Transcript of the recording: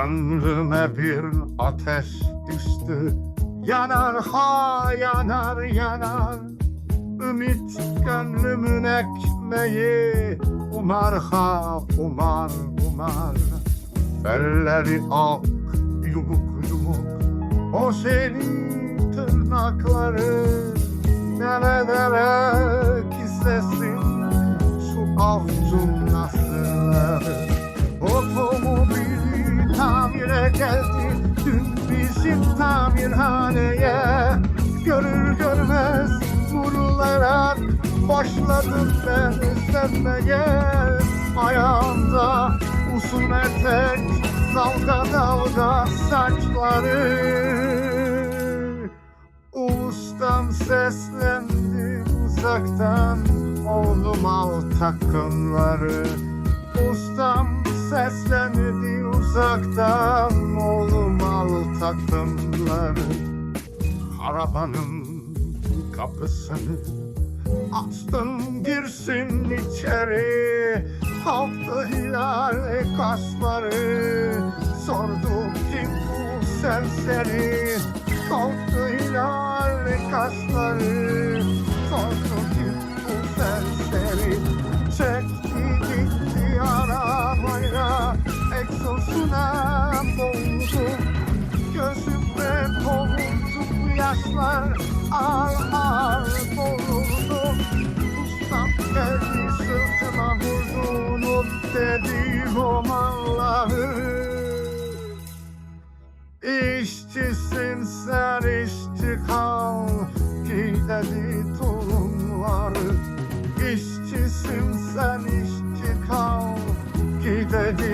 Gönlüme bir ateş düştü. Yanar ha yanar yanar. Ümit gönlümün ekmeği. Umar ha umar umar. Elleri ak yumuk yumuk. O senin tırnakları Nerelere geldi Dün bizim tamirhaneye. Görür görmez vurularak Başladım ben özlenmeye Ayağımda uzun etek Dalga dalga saçları. Ulustan seslendi uzaktan Oğlum al takımları Ustam seslendi uzaktan Oğlum al takımları Arabanın kapısını Açtım girsin içeri. Kalktı hilal kasları Sordum kim bu serseri. Kalktı hilal kasları Sordum kim bu serseri. Çekti aşkına boğdu Gözümde kovuldu yaşlar ağır ağır dolurdu Ustam geldi sırtıma vurdu unut dedim o malları. İşçisin sen işçi kal ki Gidedi tulumları İşçisin sen işçi kal Gidedi